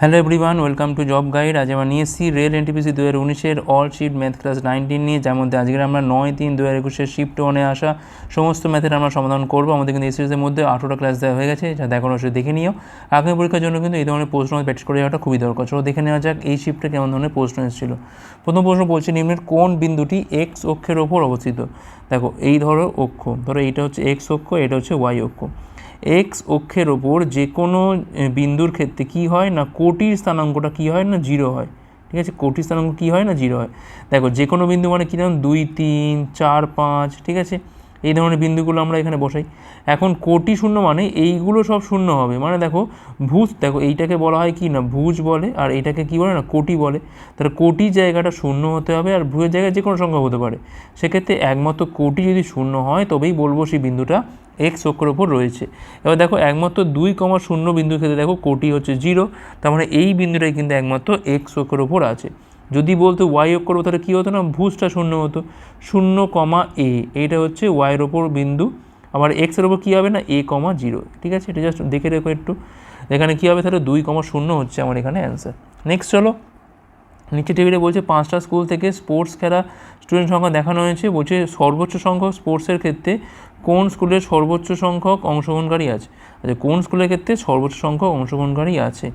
Hello everyone welcome to job guide আজ আমরা নিয়ে রেল এনটিপিসি দু হাজার উনিশের all shift math class nineteen নিয়ে, যার মধ্যে আজকে আমরা নয় তিন দু হাজার একুশের শিফট ওয়ানে আসা সমস্ত ম্যাথের আমরা সমাধান করব। আমাদের কিন্তু এই সিরিজের মধ্যে আঠেরোটা ক্লাস দেওয়া হয়ে গেছে, যা দেখানো অবশ্যই দেখে নিও। আগামী পরীক্ষার জন্য কিন্তু এই ধরনের প্রশ্ন প্র্যাকটিস করে যাওয়াটা খুবই দরকার। চলো দেখে নেওয়া যাক এই শিফটে কেমন ধরনের প্রশ্ন এসেছিল। প্রথম প্রশ্ন বলছে, নিম্নের কোন বিন্দুটি এক্স অক্ষের ওপর অবস্থিত? দেখো, এই ধরো অক্ষ, ধরো এইটা হচ্ছে এক্স অক্ষ, এটা হচ্ছে ওয়াই অক্ষ। এক্স অক্ষের ওপর যে কোনো বিন্দুর ক্ষেত্রে কি হয় না, কোটির স্থানাঙ্কটা কি হয় না, জিরো হয়। ঠিক আছে? কোটির স্থানাঙ্ক কী হয় না, জিরো হয়। দেখো যে কোনো বিন্দু মানে কী নাম দুই, তিন, চার, পাঁচ, ঠিক আছে? এই ধরনের বিন্দুগুলো আমরা এখানে বসাই। এখন কোটি শূন্য মানে এইগুলো সব শূন্য হবে। মানে দেখো ভুজ দেখো, এইটাকে বলা হয় কি না, ভুজ বলে, আর এইটাকে কি বলে না, কোটি বলে। তাহলে কোটি জায়গাটা শূন্য হতে হবে, আর ভুজের জায়গায় যে কোনো সংখ্যা হতে পারে। সেক্ষেত্রে একমাত্র কোটি যদি শূন্য হয়, তবেই বলব সেই বিন্দুটা এক্স অক্ষের ওপর রয়েছে। এবার দেখো, একমাত্র দুই কমা শূন্য বিন্দুর ক্ষেত্রে দেখো কোটি হচ্ছে জিরো তার মানে এই বিন্দুটাই কিন্তু একমাত্র এক্স অক্ষের ওপর আছে। যদি বলতো ওয়াই অক্ষর তাহলে কী হতো না? ভুজটা শূন্য হতো। শূন্য কমা এ এইটা হচ্ছে ওয়াইয়ের ওপর বিন্দু। আবার এক্সের ওপর কী হবে না? এ কমা জিরো ঠিক আছে? এটা জাস্ট দেখে রেখো একটু। এখানে কী হবে? তাহলে দুই কমা শূন্য হচ্ছে আমার এখানে অ্যান্সার নেক্সট চলো। নিচে টেবিলে বলছে পাঁচটা স্কুল থেকে স্পোর্টস খেলা স্টুডেন্ট সংখ্যা দেখানো হয়েছে। বলছে সর্বোচ্চ সংখ্যক স্পোর্টসের ক্ষেত্রে কোন স্কুলের সর্বোচ্চ সংখ্যক অংশগ্রহণকারী আছে? আচ্ছা কোন স্কুলের ক্ষেত্রে সর্বোচ্চ সংখ্যক অংশগ্রহণকারী আছে?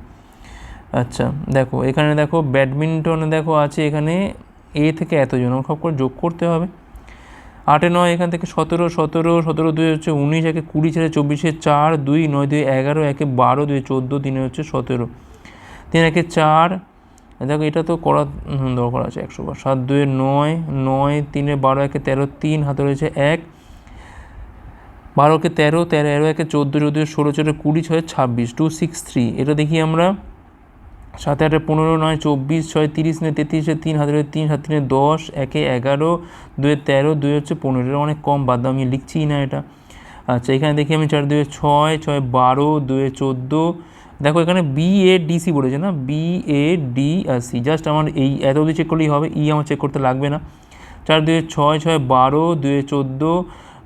আচ্ছা দেখো, এখানে দেখো, ব্যাডমিন্টনে দেখো আছে এখানে এ থেকে এতজন সব করে যোগ করতে হবে। আটে নয়, এখান থেকে সতেরো সতেরো সতেরো দুই হচ্ছে উনিশ, একে কুড়ি ছেড়ে চব্বিশে চার, দুই, নয়, দুই, এগারো, একে বারো, দুই, চোদ্দ, তিনে হচ্ছে সতেরো। তিন, একে চার, দেখো, এটা তো করা দরকার আছে একশো বার। সাত, দুয়ে নয় নয়, তিনে বারো, একে তেরো, তিন, হাতে রয়েছে এক। বারোকে তেরো তেরো এরো একে চোদ্দ চোদ্দ, ষোলো চোদ্দ কুড়ি, ছয়, ছাব্বিশ, টু, সিক্স, থ্রি। এটা দেখি আমরা সাত আটে পনেরো, নয় চব্বিশ, ছয় তিরিশ, নয় তেত্রিশে তিন রয়েছে তিন হাত তিনে দশ, একে এগারো, দুয়ে তেরো দুই হচ্ছে পনেরো। এটা অনেক কম, বাদ আমি লিখছিই না এটা। আচ্ছা এখানে দেখি আমি চার, দুয়ে ছয় ছয় বারো, দুয়ে চোদ্দ। দেখো, এখানে বি এ ডি সি বলেছে না? বি এ ডি আর সি জাস্ট আমার এই এত অবধি চেক করলেই হবে ই আমার চেক করতে লাগবে না। চার, দুয়ে ছয় ছয় বারো, দুয়ে চোদ্দ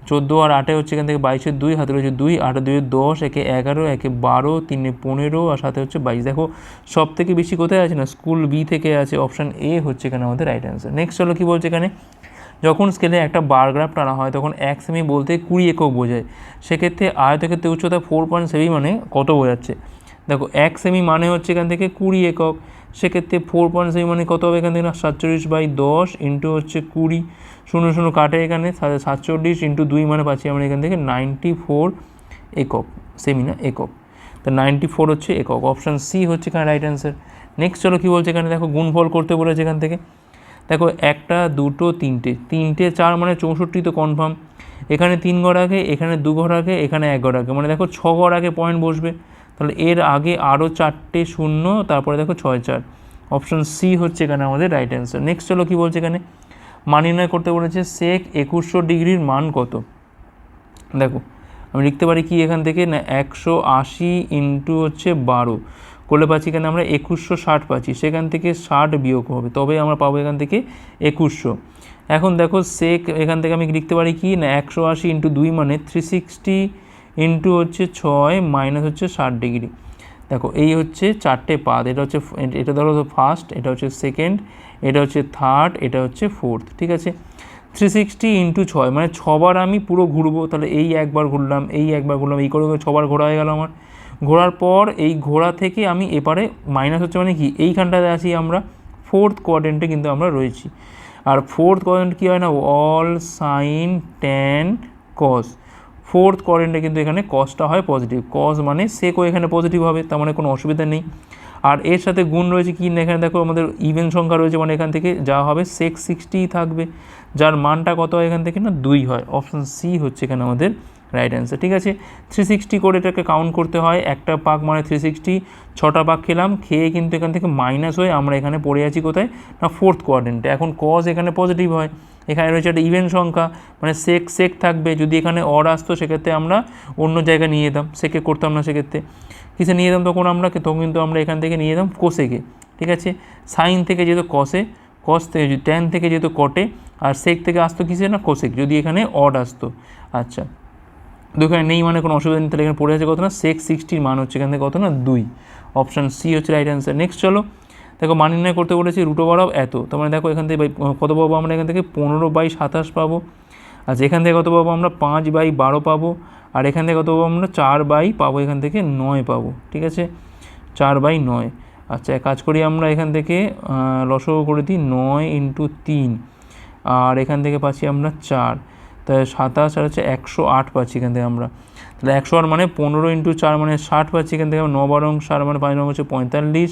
চোদ্দ আর আটে হচ্ছে এখান থেকে বাইশের দুই হাতে রয়েছে দুই, আটে দুই দশ, একে এগারো, একে বারো, তিনে পনেরো আর সাথে হচ্ছে বাইশ। দেখো সব থেকে বেশি কোথায় আছে না? স্কুল বি থেকে আছে, অপশান এ হচ্ছে এখানে আমাদের রাইট অ্যান্সার নেক্সট চলো কী বলছে এখানে? যখন স্কেলে একটা বারগ্রাফ টানা হয়, তখন এক সেমি বলতে কুড়ি একক বোঝায়। সেক্ষেত্রে আয়তক্ষেত্রে উচ্চতা ফোর পয়েন্ট সেভি মানে কত বোঝাচ্ছে? দেখো, এক সেমি মানে হচ্ছে এখান থেকে কুড়ি একক। সেক্ষেত্রে ফোর পয়েন্ট সেভেন মানে কত হবে এখান থেকে না? সাতচল্লিশ বাই দশ ইন্টু হচ্ছে কুড়ি। শূন্য শূন্য কাটে এখানে সাতচল্লিশ ইন্টু দুই মানে পাচ্ছি আমরা এখান থেকে নাইনটি ফোর একক সেমি না, একক। তো নাইনটি ফোর হচ্ছে একক। অপশান সি হচ্ছে এখানে রাইট অ্যান্সার নেক্সট চলো কী বলছে এখানে? দেখো গুণফল করতে বলেছে এখান থেকে। দেখো একটা, দুটো, তিনটে। তিনটে, চার মানে চৌষট্টি তো কনফার্ম এখানে তিন ঘর আগে, এখানে দু ঘর আগে, এখানে এক ঘর আগে। মানে দেখো ছ ঘর আগে পয়েন্ট বসবে। তাহলে এর আগে আরও চারটে শূন্য, তারপরে দেখো ছয় চার। অপশন সি হচ্ছে এখানে আমাদের রাইট অ্যান্সার নেক্সট চলো কী বলছে এখানে? মান নির্ণয় করতে বলেছে সেক একুশশো ডিগ্রির মান কত? দেখো, আমি লিখতে পারি কি এখান থেকে? না, একশো আশি ইন্টু হচ্ছে বারো। করলে পাচ্ছি এখানে আমরা একুশশো ষাট পাচ্ছি। সেখান থেকে ষাট বিয়োগ হবে, তবে আমরা পাবো এখান থেকে একুশশো। এখন দেখো সেক এখান থেকে আমি লিখতে পারি কি? না, একশো আশি ইন্টু দুই মানে থ্রি সিক্সটি ইন্টু হচ্ছে ছয় মাইনাস হচ্ছে ষাট ডিগ্রি। দেখো, এই হচ্ছে চারটে পাদ, এটা হচ্ছে, এটা ধরো ফার্স্ট এটা হচ্ছে সেকেন্ড এটা হচ্ছে থার্ড এটা হচ্ছে ফোর্থ ঠিক আছে? থ্রি সিক্সটি ইন্টু ছয় মানে ছবার আমি পুরো ঘুরবো, তাহলে এই একবার ঘুরলাম, এই একবার ঘুরলাম, এই করে ছবার ঘোরা হয়ে গেল আমার। ঘোরার পর এই ঘোরা থেকে আমি এপারে মাইনাস হচ্ছে মানে কি? এইখানটাতে আছি আমরা ফোর্থ কোয়াড্রেন্টে কিন্তু আমরা রয়েছি। আর ফোর্থ কোয়াড্রেন্ট কী হয় না? All sine tan cos fourth কোয়াড্রেন্টে কিন্তু এখানে কসটা হয় পজিটিভ কস মানে সেকও এখানে পজিটিভ হবে, তার মানে কোনো অসুবিধা নেই। আর এর সাথে গুণ রয়েছে কি? না এখানে দেখো আমাদের ইভেন সংখ্যা রয়েছে মানে এখান থেকে যা হবে সেক সিক্সটিই থাকবে। যার মানটা কত হয় এখান থেকে না? দুই হয়। অপশান সি হচ্ছে এখানে আমাদের রাইট অ্যান্সার ঠিক আছে? থ্রি সিক্সটি করে এটাকে কাউন্ট করতে হয়। একটা পাক মানে থ্রি সিক্সটি ছটা পাক খেলাম, খেয়ে কিন্তু এখান থেকে মাইনাস হয়ে আমরা এখানে পড়ে আছি কোথায়? না ফোর্থ কোয়াড্রেন্টে এখন কজ এখানে পজিটিভ হয়। এখানে রয়েছে একটা ইভেন সংখ্যা মানে সেক সেক থাকবে। যদি এখানে অর আসতো, সেক্ষেত্রে আমরা অন্য জায়গায় নিয়ে যেতাম। সেকে করতাম না সেক্ষেত্রে। কিসে নিয়ে যেতাম তখন আমরা তখন কিন্তু আমরা এখান থেকে নিয়ে যেতাম কোসেকে ঠিক আছে সাইন থেকে যেহেতু কসে কস থেকে ট্যান থেকে যেহেতু কটে আর সেক থেকে আসতো কিসে না কোসেক যদি এখানে অড আসতো আচ্ছা তো এখানে নেই মানে কোনো অসুবিধা নেই তাহলে এখানে পড়ে আছে কত না সেক সিক্সটির মান হচ্ছে এখান থেকে কত না দুই অপশান সি হচ্ছে রাইট অ্যান্সার নেক্সট চলো দেখো মান নির্ণয় করতে বলেছি রুট অফ এত। তার মানে দেখো এখান থেকে কত পাবো আমরা এখান থেকে? পনেরো বাই সাতাশ পাবো। আচ্ছা এখান থেকে কত পাবো আমরা? পাঁচ বাই বারো পাবো। আর এখান থেকে কত পাবো আমরা? চার বাই পাবো, এখান থেকে নয় পাবো, ঠিক আছে? চার বাই নয়। আচ্ছা এক কাজ করি আমরা এখান থেকে লসও করে দিই নয় ইন্টু তিন। আর এখান থেকে পাচ্ছি আমরা চার। তাহলে সাতাশ আর হচ্ছে একশো আট পাচ্ছি এখান থেকে আমরা। তাহলে একশো আট মানে পনেরো ইন্টু চার মানে ষাট পাচ্ছি এখান থেকে। ন বারো ষাট মানে পাঁচ হচ্ছে পঁয়তাল্লিশ।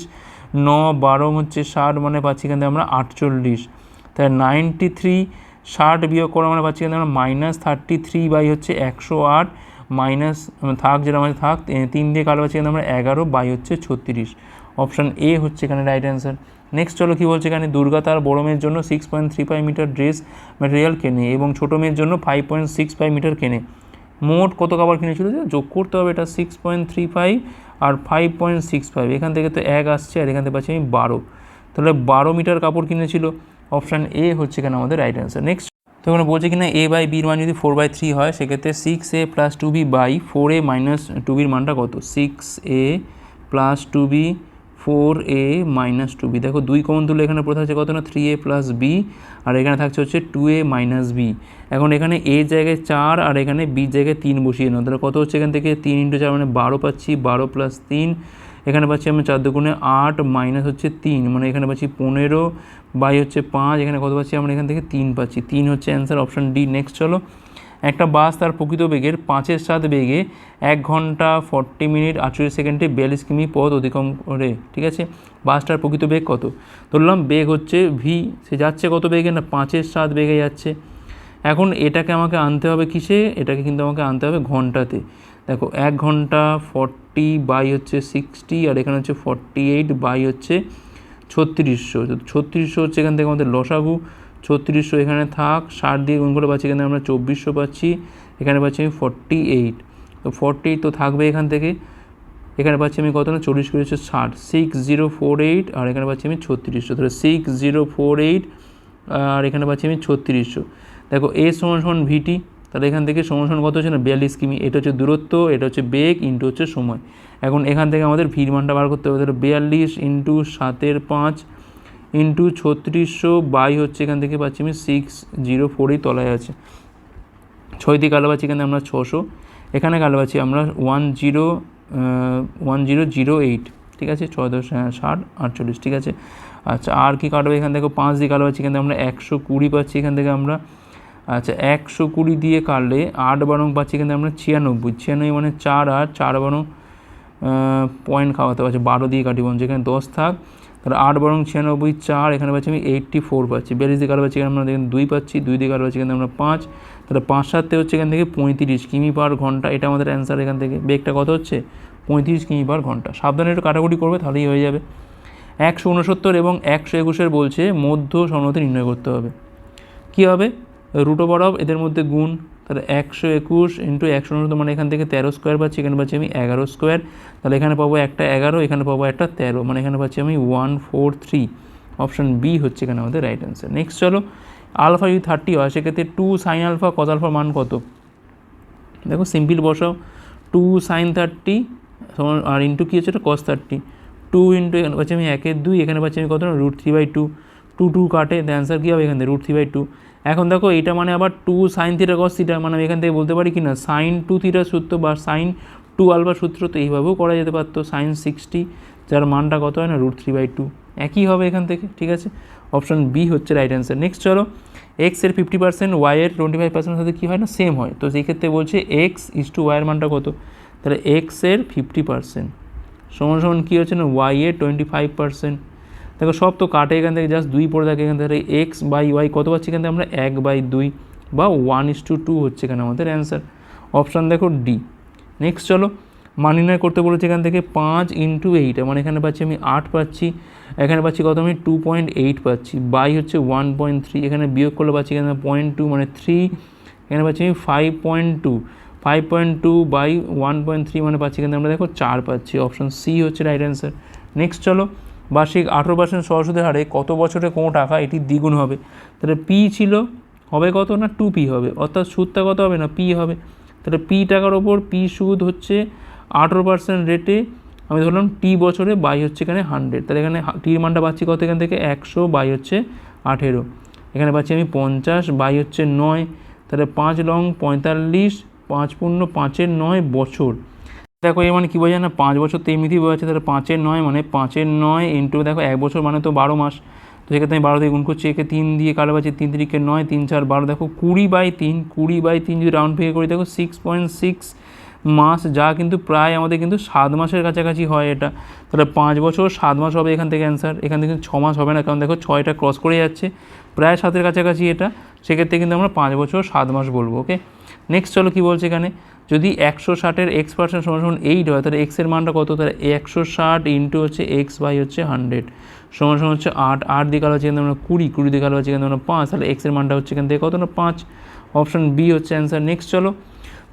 ন বারো হচ্ছে ষাট মানে পাচ্ছি এখান থেকে আমরা আটচল্লিশ। তাহলে নাইনটি থ্রি ষাট বিয়োগ করা মানে পাচ্ছি আমরা মাইনাস থার্টি থ্রি বাই হচ্ছে একশো আট মাইনাস থাক যেটা আমাদের থাক তিন দিয়ে কালো পাচ্ছি আমরা এগারো বাই হচ্ছে ছত্রিশ। অপশান এ হচ্ছে এখানে রাইট অ্যান্সার নেক্সট চলো কী বলছে এখানে? দুর্গা তার বড় মেয়ের জন্য six point three five metre dress material কেনে এবং ছোটো মেয়ের জন্য five point six five metre কেনে। মোট কত কাপড় কিনেছিল যে? যোগ করতে হবে এটা সিক্স পয়েন্ট থ্রি ফাইভ আর ফাইভ পয়েন্ট সিক্স ফাইভ এখান থেকে তো এক আসছে আর এখান থেকে পাচ্ছি আমি বারো। তাহলে বারো মিটার কাপড় কিনেছিল। অপশান এ হচ্ছে এখানে আমাদের রাইট অ্যান্সার নেক্সট তো এখানে বলছে কিনা এ বাই বির মান যদি ফোর বাই থ্রি হয়, সেক্ষেত্রে six A plus two B by four A minus two বির মানটা কত? Six A plus two B four A minus two B দেখো, দুই কমন তুলে এখানে প্রথমে আছে কত না? থ্রি এ প্লাস বি আর এখানে থাকছে হচ্ছে টু এ মাইনাস বি এখন এখানে এ জায়গায় চার, আর এখানে বি জায়গায় তিন বসিয়ে নাও। তাহলে কত হচ্ছে এখান থেকে? তিন ইন্টু চার মানে বারো পাচ্ছি, বারো প্লাস তিন এখানে পাচ্ছি আমরা চার দুগুণে আট মাইনাস হচ্ছে তিন মানে এখানে পাচ্ছি পনেরো বাই হচ্ছে পাঁচ, এখানে কত পাচ্ছি আমরা এখান থেকে তিন পাচ্ছি। তিন হচ্ছে অ্যান্সার অপশান ডি নেক্সট চলো। একটা বাস তার প্রকৃত বেগের পাঁচের সাত বেগে, এক ঘণ্টা ফর্টি মিনিট আটচল্লিশ সেকেন্ডে বিয়াল্লিশ কিমি পথ অতিক্রম করে, ঠিক আছে? বাসটার প্রকৃত বেগ কত? ধরলাম বেগ হচ্ছে ভি সে যাচ্ছে কত বেগে না? পাঁচের সাত বেগে যাচ্ছে। এখন এটাকে আমাকে আনতে হবে কিসে? এটাকে কিন্তু আমাকে আনতে হবে ঘন্টাতে। দেখো, এক ঘণ্টা ফর্টি বাই হচ্ছে সিক্সটি আর এখানে হচ্ছে ফর্টি এইট বাই হচ্ছে ছত্রিশশো। ছত্রিশশো হচ্ছে এখান থেকে আমাদের লসাগু, ছত্রিশশো এখানে থাক, ষাট দিয়ে গুণ করে পাচ্ছি এখানে আমরা চব্বিশশো পাচ্ছি, এখানে পাচ্ছি আমি ফর্টি এইট তো ফর্টি এইট তো থাকবে এখান থেকে, এখানে পাচ্ছি আমি কত না, চল্লিশ করে হচ্ছে ষাট। সিক্স জিরো ফোর এইট আর এখানে পাচ্ছি আমি ছত্রিশশো। তাহলে সিক্স জিরো ফোর এইট আর এখানে পাচ্ছি আমি ছত্রিশশো। দেখো, এ সমান সমান ভিটি তাহলে এখান থেকে সমান কত হচ্ছে না? বিয়াল্লিশ কিমি। এটা হচ্ছে দূরত্ব এটা হচ্ছে বেগ ইন্টু হচ্ছে সময়। এখন এখান থেকে আমাদের ভিড় মানটা বার করতে হবে। তাহলে বিয়াল্লিশ ইন্টু সাতের পাঁচ ইন্টু ছত্রিশশো বাই হচ্ছে এখান থেকে পাচ্ছি আমি সিক্স জিরো ফোরই তলায় আছে। ছয় দিয়ে কালো পাচ্ছি এখানে আমরা ছশো। এখানে কালো পাচ্ছি আমরা one zero one zero zero eight. ঠিক আছে? ছয় দশ হ্যাঁ, ষাট আটচল্লিশ। ঠিক আছে? আচ্ছা আর কি কাটবে এখান থেকে? পাঁচ দিয়ে কালো পাচ্ছি এখান থেকে আমরা একশো কুড়ি পাচ্ছি। এখান থেকে আমরা আচ্ছা একশো কুড়ি দিয়ে কাটলে আট বারং পাচ্ছি কিন্তু আমরা ছিয়ানব্বই। ছিয়ানব্বই মানে চার আর চার বারং পয়েন্ট খাওয়াতে পারছি, বারো দিয়ে কাটি বলছে এখানে দশ থাক, তাহলে আট বরং ছিয়ানব্বই চার, এখানে পাচ্ছি আমি এইট্টি ফোর পাচ্ছি। বিয়াল্লিশ দিয়ে কারও পাচ্ছি এখানে আমরা দুই পাচ্ছি, দুই দিয়ে কারও পাচ্ছি এখানে আমরা পাঁচ, তাহলে পাঁচ সাতে হচ্ছে এখান থেকে পঁয়ত্রিশ কিমি পার ঘণ্টা, এটা আমাদের অ্যান্সার এখান থেকে। বেগটা কত হচ্ছে? পঁয়ত্রিশ কিমি পার ঘণ্টা। সাবধানে একটু কাটাকুটি করবে, তাহলেই হয়ে যাবে। একশো উনসত্তর এবং একশো একুশের বলছে মধ্য সনতি নির্ণয় করতে হবে। কী হবে? রুট ওভার অফ এদের মধ্যে গুণ, তাহলে একশো একুশ ইন্টু একশো উনসত্তর মানে এখান থেকে তেরো স্কোয়ার পাচ্ছি এখানে পাচ্ছি আমি এগারো স্কোয়ার তাহলে এখানে পাবো একটা এগারো, এখানে পাবো একটা তেরো মানে এখানে পাচ্ছি আমি one four three option B হচ্ছে এখানে আমাদের রাইট অ্যান্সার নেক্সট চলো আলফা যদি থার্টি হয়, সেক্ষেত্রে টু সাইন আলফা কত আলফার মান কত? দেখো সিম্পল বসাও। টু সাইন থার্টি আর ইন্টু কী হচ্ছে? এটা কস থার্টি টু ইন্টু এখানে পাচ্ছি আমি একের দুই, এখানে পাচ্ছি আমি কত? Root three by two two two কাটে দ্য অ্যান্সার কী হবে এখান থেকে? রুট থ্রি বাই টু এখন দেখো এটা মানে আবার two sine theta cos theta মানে আমি এখান থেকে বলতে পারি কি না সাইন টু থিটা সূত্র বা সাইন টু আলফা সূত্র তো এইভাবেও করা যেতে পারতো সাইন সিক্সটি যার মানটা কত হয় না রুট থ্রি বাই টু একই হবে এখান থেকে, ঠিক আছে? অপশান বি হচ্ছে রাইট অ্যান্সার নেক্সট চলো এক্সের fifty percent Y twenty five পার্সেন্টের সাথে কী হয় না সেম হয়। তো সেই ক্ষেত্রে বলছে এক্স ইস টু ওয়াইয়ের মানটা কত? তাহলে এক্সের ফিফটি পার্সেন্ট সমান সমান কী হচ্ছে না ওয়াই টোয়েন্টি ফাইভ পার্সেন্ট দেখো সব তো কাটে এখান থেকে জাস্ট দুই পড়ে থাকে এখান থেকে এক্স বাই ওয়াই কত পাচ্ছি এখান থেকে আমরা? এক বাই দুই বা ওয়ান ইস টু টু হচ্ছে এখানে আমাদের অ্যান্সার অপশান দেখো ডি নেক্সট চলো, মান নির্ণয় করতে বলেছে এখান থেকে পাঁচ ইন্টু এইট মানে এখানে পাচ্ছি আমি আট পাচ্ছি, এখানে পাচ্ছি কত আমি? টু পয়েন্ট এইট পাচ্ছি। বাই হচ্ছে ওয়ান পয়েন্ট থ্রি এখানে বিয়োগ করলে পাচ্ছি এখানে পয়েন্ট টু মানে থ্রি এখানে পাচ্ছি আমি five point two five point two by one point three মানে পাচ্ছি এখানে আমরা দেখো চার পাচ্ছি। অপশান সি হচ্ছে রাইট অ্যান্সার নেক্সট চলো বার্ষিক আঠেরো পার্সেন্ট সরস্বতী হারে কত বছরে কোনো টাকা এটি দ্বিগুণ হবে? তাহলে পি ছিল, হবে কত না? টু পি হবে। অর্থাৎ সুদটা কত হবে না? পি হবে। তাহলে পি টাকার ওপর পি সুদ হচ্ছে আঠেরো পার্সেন্ট রেটে আমি ধরলাম টি বছরে বাই হচ্ছে এখানে হান্ড্রেড তাহলে এখানে টির মানটা পাচ্ছি কত এখান থেকে? একশো বাই হচ্ছে আঠেরো। এখানে পাচ্ছি আমি পঞ্চাশ বাই হচ্ছে নয়। তাহলে পাঁচ লং পঁয়তাল্লিশ, পাঁচ পূর্ণ পাঁচের নয় বছর। দেখো এর মানে কী বোঝায় না? পাঁচ বছর তো এমনিতেই বোঝাচ্ছে তাহলে পাঁচের নয় মানে পাঁচের নয় ইন্টু দেখো এক বছর মানে তো বারো মাস। তো সেক্ষেত্রে আমি বারো দিয়ে গুণ করছি, একে তিন দিয়ে কালো পাচ্ছি তিন তিরিকে নয়, তিন চার বারো, দেখো কুড়ি বাই তিন, কুড়ি বাই তিন যদি রাউন্ড ফিগার করি, দেখো সিক্স পয়েন্ট সিক্স মাস, যা কিন্তু প্রায় আমাদের কিন্তু সাত মাসের কাছাকাছি হয় এটা। তাহলে পাঁচ বছর, সাত মাস হবে এখান থেকে অ্যান্সার এখান থেকে কিন্তু ছ মাস হবে না, কারণ দেখো ছয়টা ক্রস করে যাচ্ছে, প্রায় সাতের কাছাকাছি এটা। সেক্ষেত্রে কিন্তু আমরা পাঁচ বছর, সাত মাস বলব ওকে নেক্সট চলো কী বলছে এখানে? যদি একশো ষাটের এক্স পার্সেন্ট সমান সমান এইট হয়, তাহলে এক্সের মানটা কত? তাহলে একশো ষাট ইন্টু হচ্ছে এক্স বাই হচ্ছে হান্ড্রেড। সমান সমান হচ্ছে আট। আট দিকে আলো হচ্ছে এখানে আমরা কুড়ি কুড়ি দিকে আলো হচ্ছে এখানে আমরা পাঁচ। তাহলে এক্সের মানটা হচ্ছে এখান থেকে কত না? পাঁচ। অপশান বি হচ্ছে অ্যান্সার। নেক্সট চলো।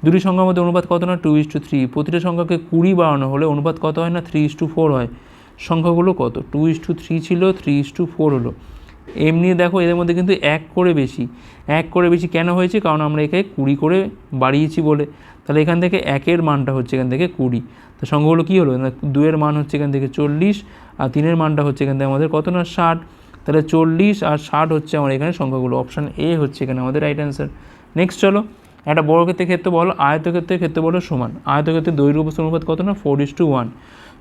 দুটি সংখ্যার মধ্যে অনুপাত কত না? Two is to three. প্রতিটা সংখ্যাকে কুড়ি বাড়ানো হলে অনুপাত কত হয় না? থ্রি ইস টু ফোর হয়। সংখ্যাগুলো কত? টু ইস টু থ্রি ছিল, থ্রি ইস টু ফোর হলো। এমনি দেখো এদের মধ্যে কিন্তু এক করে বেশি, এক করে বেশি কেন হয়েছে? কারণ আমরা একে কুড়ি করে বাড়িয়েছি বলে। তাহলে এখান থেকে একের মানটা হচ্ছে এখান থেকে কুড়ি। তো সংখ্যাগুলো কী হলো? দুয়ের মান হচ্ছে এখান থেকে চল্লিশ, আর তিনের মানটা হচ্ছে এখান থেকে আমাদের কত না? ষাট। তাহলে চল্লিশ আর ষাট হচ্ছে আমার এখানে সংখ্যাগুলো। অপশান এ হচ্ছে এখানে আমাদের রাইট অ্যান্সার নেক্সট চলো। একটা বর্গক্ষেত্রের ক্ষেত্রে বলো, আয়তক্ষেত্রের ক্ষেত্রে বলো সমান। আয়তক্ষেত্রের দৈর্ঘ্য উপস্থিত অনুপাত কত না? ফোর ইস টু ওয়ান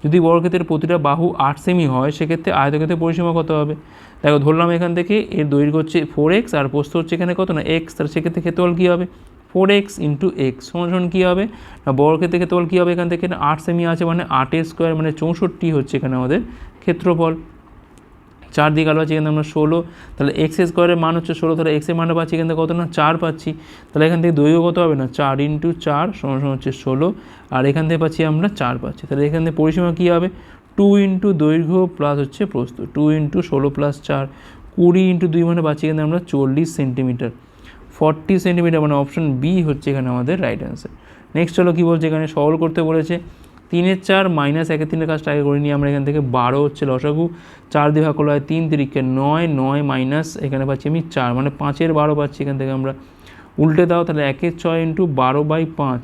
যদি বর্গক্ষেত্রের প্রতিটা বাহু আট সেমি হয়, সেক্ষেত্রে আয়তক্ষেত্রের পরিসীমা কত হবে? দেখো ধরলাম এখান থেকে, এর দৈর্ঘ্য হচ্ছে ফোর এক্স আর প্রস্থ হচ্ছে এখানে কত না এক্স তার সেক্ষেত্রে ক্ষেত্রফল কী হবে? ফোর এক্স ইন্টু এক্স সমান কী হবে? না বর্গক্ষেত্রের ক্ষেত্রফল কী হবে এখান থেকে? আট সেমি আছে মানে আটের স্কোয়ার মানে চৌষট্টি হচ্ছে এখানে আমাদের ক্ষেত্রফল। চার দিকে আলো আছে এখানে আমরা ষোলো, তাহলে এক্স স্কোয়ারের মান হচ্ছে ষোলো, তাহলে এক্সের মানটা পাচ্ছি এখান থেকে কত না? চার পাচ্ছি। তাহলে এখান থেকে দৈর্ঘ্য কত হবে না? চার ইন্টু চার সমান হচ্ছে ষোলো, আর এখান থেকে পাচ্ছি আমরা চার পাচ্ছি। তাহলে এখান থেকে পরিসীমা কী হবে? টু ইন্টু দৈর্ঘ্য প্লাস হচ্ছে প্রস্থ টু ইন্টু ষোলো প্লাস চার, কুড়ি ইন্টু দুই মানে পাচ্ছি এখানে আমরা চল্লিশ সেন্টিমিটার ফর্টি সেন্টিমিটার মানে অপশন বি হচ্ছে এখানে আমাদের রাইট অ্যান্সার নেক্সট চলো কী বলছে এখানে? সরল করতে বলেছে, তিনের চার মাইনাস একের তিনের কাজটা আগে করে নিই আমরা এখান থেকে বারো হচ্ছে লসাগু, চার দিয়ে ভাগ করলে হয় তিন তিরিকে নয় নয় মাইনাস এখানে পাচ্ছি আমি চার মানে পাঁচের বারো পাচ্ছি এখান থেকে আমরা। উল্টে দাও তাহলে একের ছয় ইন্টু বারো বাই পাঁচ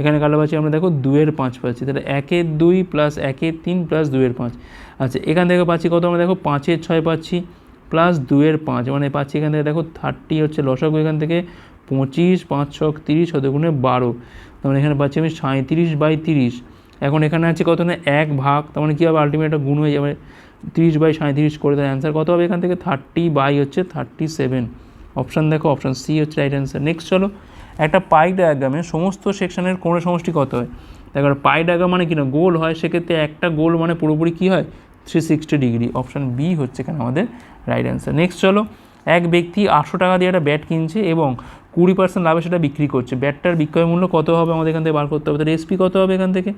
এখানে কালো পাচ্ছি আমরা দেখো দুয়ের পাঁচ পাচ্ছি, তাহলে একের দুই প্লাস একের তিন প্লাস দুয়ের পাঁচ। আচ্ছা এখান থেকে পাচ্ছি কত আমরা দেখো পাঁচের ছয় পাচ্ছি প্লাস দুয়ের পাঁচ মানে পাচ্ছি এখান থেকে দেখো থার্টি হচ্ছে লসক এখান থেকে পঁচিশ, পাঁচ ছক তিরিশ হতে গুণে বারো। তার মানে এখানে পাচ্ছি আমি সাঁত্রিশ বাই তিরিশ। এখন এখানে আছে কত না, এক ভাগ, তার মানে কী হবে? আলটিমেট গুণ হয়ে যাবে। তিরিশ বাই সাঁত্রিশ করে তার অ্যান্সার কত হবে এখান থেকে? থার্টি বাই হচ্ছে থার্টি সেভেন অপশান দেখো অপশান সি হচ্ছে রাইট অ্যান্সার নেক্সট চলো একটা পাই ডায়াগ্রামে সমস্ত সেকশনের কোণের সমষ্টি কত হয়? দেখো পাই ডায়াগ্রাম মানে কি না? গোল হয়, সেক্ষেত্রে একটা গোল মানে পুরোপুরি কী হয়? Three sixty degree option B হচ্ছে এখানে আমাদের রাইট অ্যান্সার নেক্সট চলো, এক ব্যক্তি আটশো টাকা দিয়ে একটা ব্যাট কিনছে এবং কুড়ি পার্সেন্ট লাভে সেটা বিক্রি করছে। ব্যাটটার বিক্রয় মূল্য কত হবে আমাদের এখান থেকে বার করতে হবে? তাহলে এসপি কত হবে এখান থেকে?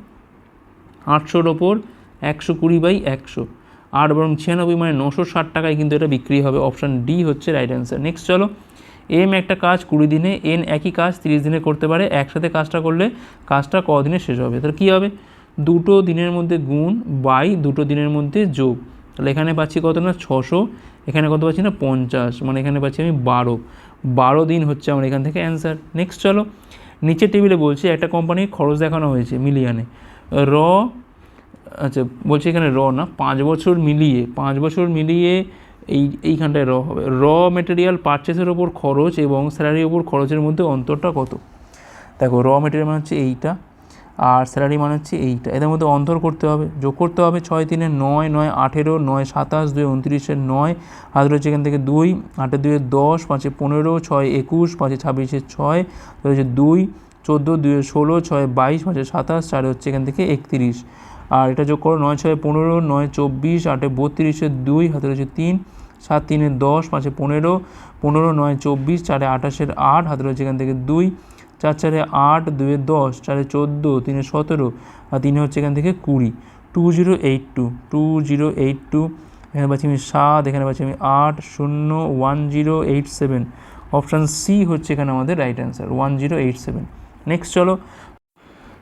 আটশোর ওপর একশো কুড়ি বাই একশো। আট বরং ছিয়ানব্বই মানে নশো ষাট টাকায় কিন্তু এটা বিক্রি হবে। অপশান ডি হচ্ছে রাইট অ্যান্সার নেক্সট চলো এম একটা কাজ কুড়ি দিনে, এন একই কাজ তিরিশ দিনে করতে পারে, একসাথে কাজটা করলে কাজটা কদিনে শেষ হবে? তাহলে কী হবে? দুটো দিনের মধ্যে গুণ বাই দুটো দিনের মধ্যে যোগ। তাহলে এখানে পাচ্ছি কত না? ছশো। এখানে কত পাচ্ছি না? পঞ্চাশ। মানে এখানে পাচ্ছি আমি বারো। বারো দিন হচ্ছে আমার এখান থেকে অ্যান্সার। নেক্সট চলো। নিচের টেবিলে বলছি, একটা কোম্পানির খরচ দেখানো হয়েছে মিলিয়ানে। র আচ্ছা বলছি এখানে র না, পাঁচ বছর মিলিয়ে, পাঁচ বছর মিলিয়ে এই, এইখানটায় র হবে। র মেটেরিয়াল পারচেসের ওপর খরচ এবং স্যালারির ওপর খরচের মধ্যে অন্তরটা কত? দেখো র মেটেরিয়াল মানে হচ্ছে এইটা, আর স্যালারি মানে হচ্ছে এইটা। এদের মধ্যে অন্তর করতে হবে। যোগ করতে হবে ছয় তিনে নয় নয় আঠেরো, নয় সাতাশ, দুই উনত্রিশের নয় হাত রয়েছে এখান থেকে দুই আটের দুয়ে দশ, পাঁচে পনেরো, ছয় একুশ, পাঁচে ছাব্বিশে ছয় রয়েছে দুই, চোদ্দ, দুয়ে ষোলো, ছয় বাইশ, পাঁচে সাতাশ, চারে হচ্ছে এখান থেকে একত্রিশ। আর এটা যোগ করো নয় ছয় পনেরো, নয় চব্বিশ, আটে বত্রিশে, দুই, হাতে রয়েছে তিন, সাত, তিনে দশ, পাঁচে পনেরো পনেরো, নয়, চব্বিশ, চারে আঠাশের আট, হাতে রয়েছে এখান থেকে দুই, চার, চারে আট, দুয়ে দশ, চারে চোদ্দ, তিনে সতেরো, আর তিনে হচ্ছে এখান থেকে কুড়ি। Two zero eight two two zero eight two, এখানে পাচ্ছি আমি সাত, এখানে পাচ্ছি আমি আট, শূন্য, one zero eight seven. Option C হচ্ছে এখানে আমাদের right answer, one zero eight seven. Next চলো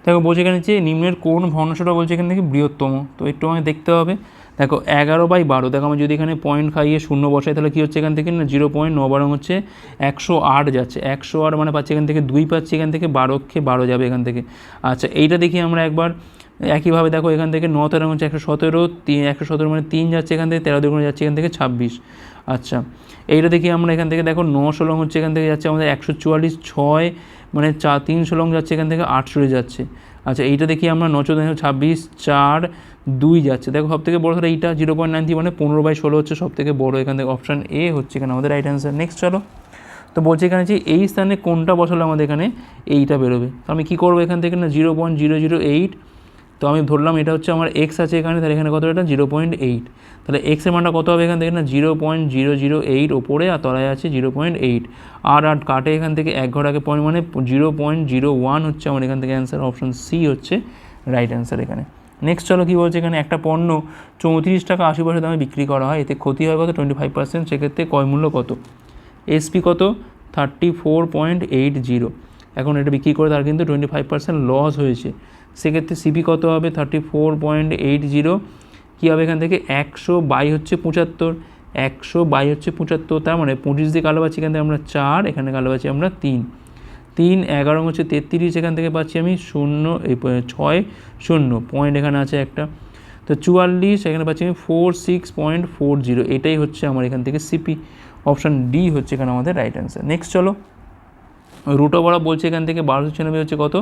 দেখো বলছে এখানে যে নিম্নের কোন ভগ্নাংশটা বলছে এখান থেকে বৃহত্তম। তো একটু আমাকে দেখতে হবে। দেখো এগারো বাই বারো, দেখো আমি যদি এখানে পয়েন্ট খাইয়ে শূন্য বসাই, তাহলে কী হচ্ছে এখান থেকে? না জিরো পয়েন্ট ন বারো হচ্ছে একশো আট যাচ্ছে। একশো আট মানে পাচ্ছি এখান থেকে দুই, পাচ্ছি এখান থেকে বারোক্ষে বারো যাবে এখান থেকে। আচ্ছা এইটা দেখি আমরা একবার একইভাবে দেখো এখান থেকে ন তেরো হচ্ছে একশো সতেরো, তিন, একশো সতেরো মানে তিন যাচ্ছে এখান থেকে, তেরো দুগুণে যাচ্ছে এখান থেকে ছাব্বিশ। আচ্ছা এইটা দেখি আমরা এখান থেকে দেখো ন ষোলং হচ্ছে এখান থেকে যাচ্ছে আমাদের একশো চুয়াল্লিশ, ছয় মানে চা তিনশো লং যাচ্ছে এখান থেকে আটশোরে যাচ্ছে। আচ্ছা এইটা দেখি আমরা নশো ছাব্বিশ, চার, দুই যাচ্ছে। দেখো সব থেকে বড়ো ধরো এইটা জিরো পয়েন্ট নাইন থ্রি মানে পনেরো বাই ষোলো হচ্ছে সব থেকে বড়ো। এখান থেকে অপশান এ হচ্ছে এখানে আমাদের রাইট অ্যান্সার নেক্সট চলো। তো বলছে এখানে যে এই স্থানে কোনটা বসালে আমাদের এখানে এইটা বেরোবে। তো আমি কী করব এখান থেকে না zero point zero zero eight তো আমি ধরলাম এটা হচ্ছে আমার এক্স আছে এখানে, তাহলে এখানে কত এটা জিরো পয়েন্ট এইট তাহলে এক্সের মানটা কত হবে এখান থেকে? না zero point zero zero eight ওপরে আর তলায় আছে জিরো পয়েন্ট এইট আর আট কাটে এখান থেকে এক ঘর আগে পয়েন্ট মানে জিরো পয়েন্ট জিরো ওয়ান হচ্ছে আমার এখান থেকে অ্যান্সার অপশন সি হচ্ছে রাইট অ্যান্সার এখানে। নেক্সট চলো কী বলছে এখানে? একটা পণ্য চৌত্রিশ টাকা আশি পয়সা দামে বিক্রি করা হয়, এতে ক্ষতি হয় কত? টোয়েন্টি ফাইভ পার্সেন্ট সেক্ষেত্রে কয় মূল্য কত? এসপি কত? Thirty four point eight zero এখন এটা বিক্রি করে তার কিন্তু টোয়েন্টি ফাইভ পার্সেন্ট লস হয়েছে। সেক্ষেত্রে সিপি কত হবে? Thirty four point eight zero কী হবে এখান থেকে? একশো বাই হচ্ছে পঁচাত্তর। একশো বাই হচ্ছে পঁচাত্তর, তার মানে পঁচিশ দিয়ে কালো পাচ্ছি এখান থেকে আমরা চার, এখানে কালো পাচ্ছি আমরা তিন। তিন, এগারো হচ্ছে তেত্রিশ, এখান থেকে পাচ্ছি আমি শূন্য, এই ছয়, শূন্য। পয়েন্ট এখানে আছে একটা। তো চুয়াল্লিশ, এখানে পাচ্ছি আমি four six point four zero এটাই হচ্ছে আমার এখান থেকে সিপি অপশান ডি হচ্ছে এখানে আমাদের রাইট অ্যান্সার নেক্সট চলো। রুটো বড় বলছে এখান থেকে বারোশো ছিয়ানব্বই হচ্ছে কত?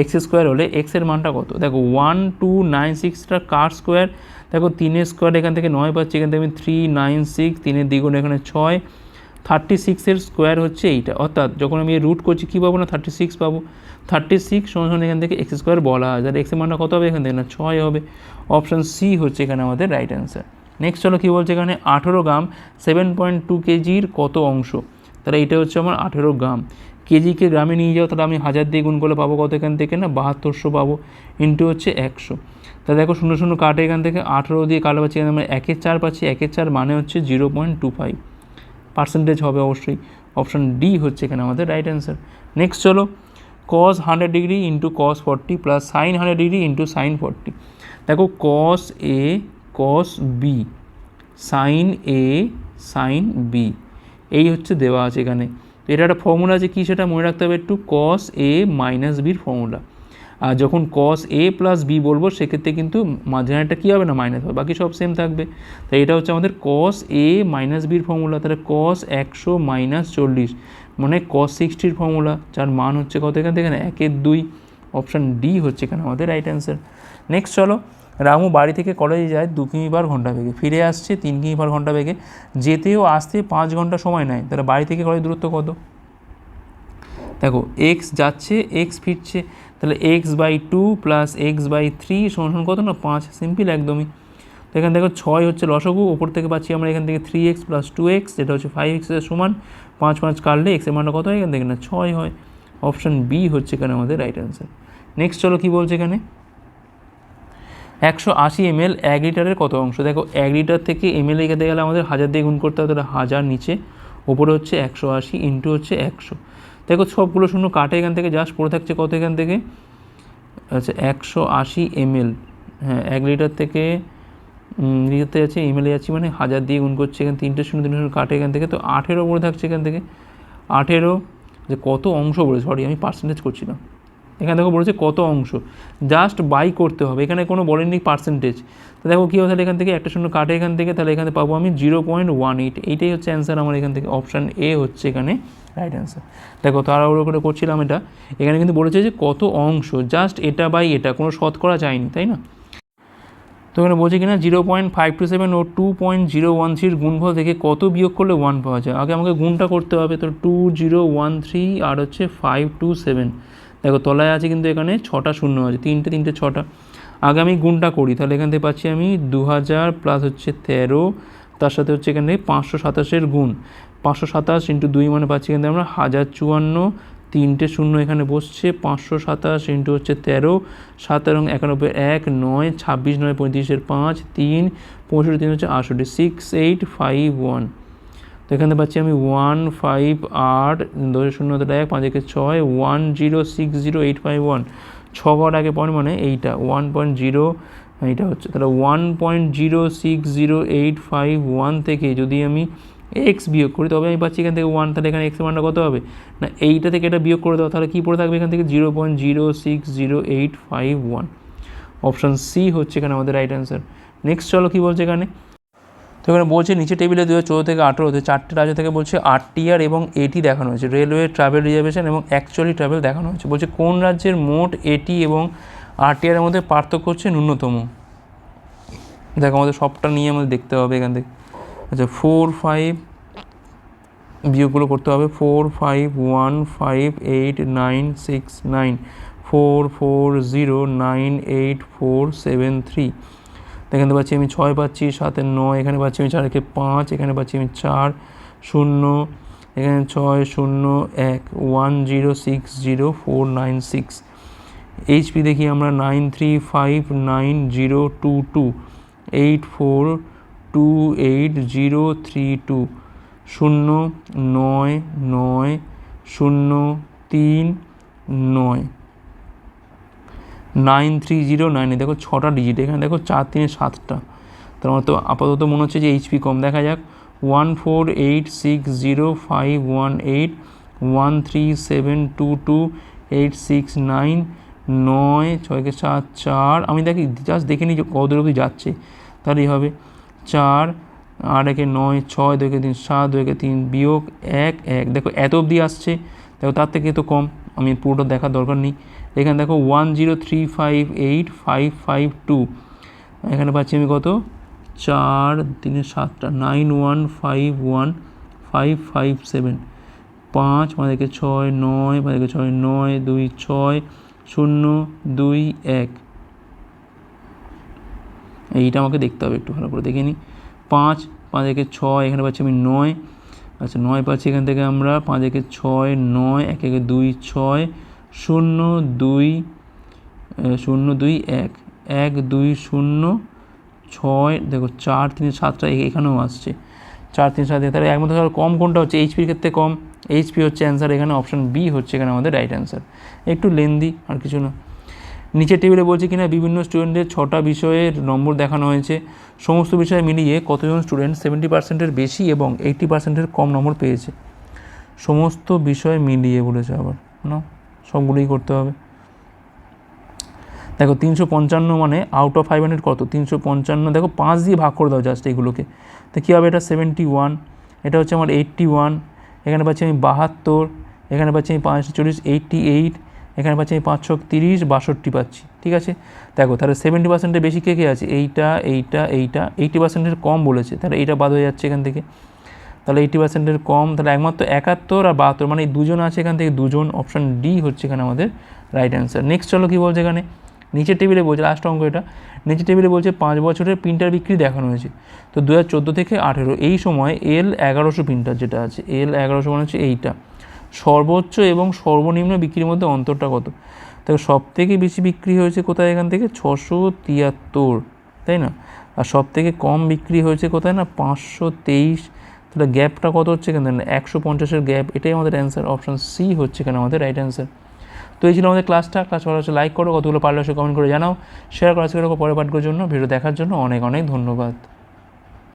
এক্স স্কোয়ার হলে এক্সের মানটা কত? দেখো ওয়ান টু নাইন সিক্সটা কার স্কোয়ার দেখো, তিনের স্কোয়ার এখান থেকে নয় পাচ্ছি, এখান থেকে আমি থ্রি নাইন সিক্স তিনের দ্বিগুণ এখানে ছয় থার্টি সিক্সের স্কোয়ার হচ্ছে এইটা। অর্থাৎ যখন আমি রুট করছি, কী পাবো না? থার্টি সিক্স পাবো। থার্টি সিক্স সমান এখান থেকে এক্স স্কোয়ার বলা হয় তাহলে এক্সের মানটা কত হবে? এখান থেকে না, ছয় হবে। অপশান সি হচ্ছে এখানে আমাদের রাইট অ্যান্সার নেক্সট চলো কী বলছে এখানে? আঠেরো গ্রাম সেভেন পয়েন্ট টু কেজির কত অংশ? তাহলে এটা হচ্ছে আমার আঠেরো গ্রাম। কেজিকে গ্রামে নিয়ে যাও, তাহলে আমি হাজার দিয়ে গুণ করলে পাবো কত এখান থেকে না? বাহাত্তরশো পাবো ইন্টু হচ্ছে একশো। তা দেখো শূন্য শূন্য কাটে এখান থেকে, আঠেরো দিয়ে কালো পাচ্ছি এখানে আমরা একের চার পাচ্ছি, একের চার মানে হচ্ছে zero point two five percentage হবে অবশ্যই। অপশান ডি হচ্ছে এখানে আমাদের রাইট অ্যান্সার নেক্সট চলো cos hundred degree into cos forty plus sine hundred degree into sine forty দেখো cos A cos B sine A sine B এই হচ্ছে দেওয়া আছে এখানে। তো এটা একটা ফর্মুলা আছে, কী সেটা মনে রাখতে হবে একটু কস এ মাইনাস বির ফর্মুলা আর যখন কস এ প্লাস বি বলব, সেক্ষেত্রে কিন্তু মাঝখানেটা কী হবে না মাইনাস হবে, বাকি সব সেম থাকবে। তাই এটা হচ্ছে আমাদের কস এ মাইনাস বির ফর্মুলা তাহলে কস একশো মাইনাস চল্লিশ মানে কস সিক্সটির ফর্মুলা যার মান হচ্ছে কত এখান থেকে? একের দুই অপশান ডি হচ্ছে এখানে আমাদের রাইট অ্যান্সার নেক্সট চলো রামু বাড়ি থেকে কলেজে যায় দু কিমি পার ঘণ্টা বেগে। ফিরে আসছে তিন কিমি পার ঘণ্টা বেগে। যেতেও আসতে পাঁচ ঘণ্টা সময় নেয়। তাহলে বাড়ি থেকে কলেজ দূরত্ব কত? দেখো এক্স যাচ্ছে এক্স ফিরছে। তাহলে X by two plus X by three সমান কত না? পাঁচ। সিম্পল একদমই। তো এখান থেকে ছয় হচ্ছে লসগু ওপর থেকে পাচ্ছি আমরা এখান থেকে three X plus two X যেটা হচ্ছে ফাইভ এক্সের সমান। পাঁচ পাঁচ কাটলে এক্সের মানটা কত হয়? এখান থেকে না, ছয় হয়। অপশান বি হচ্ছে এখানে আমাদের রাইট অ্যান্সার নেক্সট চলো কী বলছে এখানে? একশো আশি এমএল এক লিটারের কত অংশ? দেখো, এক লিটার থেকে এমএল এখানে গেলে আমাদের হাজার দিয়ে গুণ করতে হবে, তাহলে হাজার নিচে, ওপরে হচ্ছে একশো আশি ইন্টু হচ্ছে একশো। দেখো, সবগুলো শূন্য কাটে এখান থেকে জাস্ট পড়ে থাকছে কত এখান থেকে? আচ্ছা একশো আশি এমএল। হ্যাঁ এক লিটার থেকে লিটারতে যাচ্ছে এমএলএ যাচ্ছি মানে হাজার দিয়ে গুণ করছে এখানে, তিনটে শূন্য তিনটে শূন্য কাটে এখান থেকে, তো আঠেরো পড়ে থাকছে এখান থেকে। আঠেরো, যে কত অংশ বলে সরি আমি পার্সেন্টেজ করছি না। এখানে দেখো বলেছে কত অংশ। জাস্ট বাই করতে হবে। এখানে কোনো বলেননি পার্সেন্টেজ তো দেখো কী হবে তাহলে এখান থেকে? একটা শূন্য কাটে এখান থেকে, তাহলে এখানে পাবো আমি জিরো পয়েন্ট ওয়ান এইট এইটাই হচ্ছে অ্যান্সার আমার এখান থেকে। অপশান এ হচ্ছে এখানে রাইট অ্যান্সার দেখো তাড়াহুড়ো করে করছিলাম এটা। এখানে কিন্তু বলেছে যে কত অংশ? জাস্ট এটা বাই এটা। কোনো শতকরা যায়নি, তাই না? তো এখানে বলছে কিনা zero point five two seven ও টু পয়েন্ট জিরো ওয়ান থ্রির গুণফল থেকে কত বিয়োগ করলে ওয়ান পাওয়া যায়? আগে আমাকে গুণটা করতে হবে। তো টু জিরো ওয়ান থ্রি আর হচ্ছে ফাইভ টু সেভেন দেখো তলায় আছে কিন্তু এখানে ছটা শূন্য আছে, তিনটে তিনটে, ছটা। আগে আমি গুণটা করি, তাহলে এখান থেকে পাচ্ছি আমি দু হাজার প্লাস হচ্ছে তেরো, তার সাথে হচ্ছে এখানে পাঁচশো সাতাশের গুণ। পাঁচশো সাতাশ ইন্টু দুই মানে পাচ্ছি এখান থেকে আমরা হাজার চুয়ান্ন, তিনটে শূন্য এখানে বসছে, পাঁচশো সাতাশ ইন্টু হচ্ছে তেরো, সাত এবং একানব্বই এক, নয়, ছাব্বিশ, নয়, পঁয়ত্রিশের পাঁচ, তিন, পঁয়ষট্টি, তিন হচ্ছে আটষট্টি সিক্স এইট ফাইভ ওয়ান তো এখানে পাচ্ছি আমি ওয়ান ফাইভ আট, দশ শূন্য এক, পাঁচ একে ছয়, one zero six zero eight five one. ছ ঘর আগে পয়েন্ট মানে এইটা, ওয়ান পয়েন্ট জিরো, এইটা হচ্ছে। তাহলে one point zero six zero eight five one থেকে যদি আমি এক্স বিয়োগ করি, তবে আমি পাচ্ছি এখান থেকে ওয়ান, তাহলে এখানে এক্সের মানটা কত হবে? না, এইটা থেকে এটা বিয়োগ করে দাও, তাহলে কী পড়ে থাকবে এখান থেকে? Zero point zero six zero eight five one. Option C হচ্ছে এখানে আমাদের রাইট অ্যান্সার নেক্সট চলো কী বলছে এখানে? তো এখানে বলছে, নিচে টেবিলে দু হাজার চৌদ্দ থেকে আঠেরোতে চারটে রাজ্য থেকে বলছে আরটিআর এবং এটি দেখানো হয়েছে। রেলওয়ে ট্রাভেল রিজার্ভেশন এবং অ্যাকচুয়ালি ট্রাভেল দেখানো হয়েছে। বলছে, কোন রাজ্যের মোট এটি এবং আরটিআর মধ্যে পার্থক্য হচ্ছে ন্যূনতম? দেখো, আমাদের সবটা নিয়ে আমাদের দেখতে হবে এখান থেকে। আচ্ছা ফোর ফাইভ বিয়োগগুলো করতে হবে। Four five one five eight nine six nine four four zero nine eight four seven three এখানে পাচ্ছি আমি ছয় পাচ্ছি সাথে নয়, এখানে পাচ্ছি আমি চারকে পাঁচ, এখানে পাচ্ছি আমি চার, শূন্য, এখানে ছয়, শূন্য, এক one zero six zero four nine six HP দেখি আমরা nine three five nine zero two two eight four two eight zero three two শূন্য, নয় নয়, শূন্য, তিন, নয়। নাইন থ্রি জিরো নাইনে দেখো ছটা ডিজিট এখানে দেখো চার তিনে সাতটা। তার মানে তো আপাতত মনে হচ্ছে যে এইচপি কম। দেখা যাক। One four eight six zero five one eight, one three seven two two eight six nine নয়, ছয়কে সাত, চার। আমি দেখি জাস্ট দেখে নিই যে কত অবধি যাচ্ছে। তাহলেই হবে চার, আট একে নয়, ছয় দুয়েকে তিন, সাত দুয়েকে তিন, বিয়োগ এক এক। দেখো এত অবধি আসছে। দেখো তার থেকে তো কম। আমি পুরোটা দেখার দরকার নেই। এখানে দেখো one zero three five eight five five two এখানে পাচ্ছি আমি কত? চার তিনে সাতটা nine one five one five five seven পাঁচ আমাদেরকে ছয়, নয় আমাদেরকে ছয়, নয়, দুই, ছয়, শূন্য, দুই, এক। এইটা আমাকে দেখতে হবে একটু ভালো করে, দেখে নিই। পাঁচ পাঁচ একে ছয়, এখানে পাচ্ছি আমি নয়। আচ্ছা নয় পাচ্ছি এখান থেকে আমরা, পাঁচ একে ছয়, নয়, এক একে দুই, ছয় শূন্য দুই শূন্য দুই এক এক দুই শূন্য ছয়, দেখো চার, তিন সাতটা এখানেও আসছে। চার, তিন, সাত তাহলে একমাত্র কম কোনটা হচ্ছে? এইচপির ক্ষেত্রে কম। এইচপি হচ্ছে অ্যান্সার এখানে অপশান বি হচ্ছে এখানে আমাদের রাইট অ্যান্সার একটু লেন্দি আর কিছু না। নিচের টেবিলে বলছে কিনা, বিভিন্ন স্টুডেন্টের ছটা বিষয়ের নম্বর দেখানো হয়েছে। সমস্ত বিষয় মিলিয়ে কতজন স্টুডেন্ট সেভেন্টি পার্সেন্টের বেশি এবং এইটটি পার্সেন্টের কম নম্বর পেয়েছে। সমস্ত বিষয় মিলিয়ে বলেছে আবার, না? সবগুলোই করতে হবে। দেখো তিনশো পঞ্চান্ন মানে আউট অফ ফাইভ হান্ড্রেড কত? তিনশো পঞ্চান্ন, দেখো পাঁচ দিয়ে ভাগ করে দাও জাস্ট এইগুলোকে তো কী হবে এটা? সেভেন্টি ওয়ান এটা হচ্ছে আমার এইট্টি ওয়ান এখানে পাচ্ছি আমি বাহাত্তর, এখানে পাচ্ছি আমি পাঁচশো চল্লিশ এইট্টি এইট এখানে পাচ্ছি আমি পাঁচশো তিরিশ, বাষট্টি পাচ্ছি, ঠিক আছে? দেখো তাহলে সেভেন্টি পার্সেন্টের বেশি কে কে আছে? এইটা এইটা এইটা এইটি পার্সেন্টের কম বলেছে, তাহলে এইটা বাদ হয়ে যাচ্ছে এখান থেকে। তাহলে এইটি পার্সেন্টের কম, তাহলে একমাত্র একাত্তর আর বাহাত্তর মানে দুজন আছে এখান থেকে দুজন অপশান ডি হচ্ছে এখানে আমাদের রাইট অ্যান্সার নেক্সট চলো কী বলছে এখানে? নিচের টেবিলে বলছে লাস্ট অঙ্ক এটা। নিচের টেবিলে বলছে, পাঁচ বছরের প্রিন্টার বিক্রি দেখানো হয়েছে। তো দু হাজার চোদ্দ থেকে আঠেরো, এই সময় এল এগারোশো প্রিন্টার যেটা আছে এল এগারোশো মানে হচ্ছে এইটা। সর্বোচ্চ এবং সর্বনিম্ন বিক্রির মধ্যে অন্তরটা কত? দেখো সব থেকে বেশি বিক্রি হয়েছে কোথায় এখান থেকে? ছশো তিয়াত্তর, তাই না? আর সব থেকে কম বিক্রি হয়েছে কোথায় না? পাঁচশো তেইশ তাহলে গ্যাপটা কত হচ্ছে এখানে? একশো পঞ্চাশের গ্যাপ, এটাই আমাদের অ্যান্সার অপশান সি হচ্ছে এখানে আমাদের রাইট অ্যান্সার তো এই ছিল আমাদের ক্লাসটা ক্লাস ভালো হচ্ছে লাইক করো, কতগুলো পারলে কমেন্ট করে জানাও। শেয়ার করা পরে পাঠগুলোর জন্য। ভিডিও দেখার জন্য অনেক অনেক ধন্যবাদ।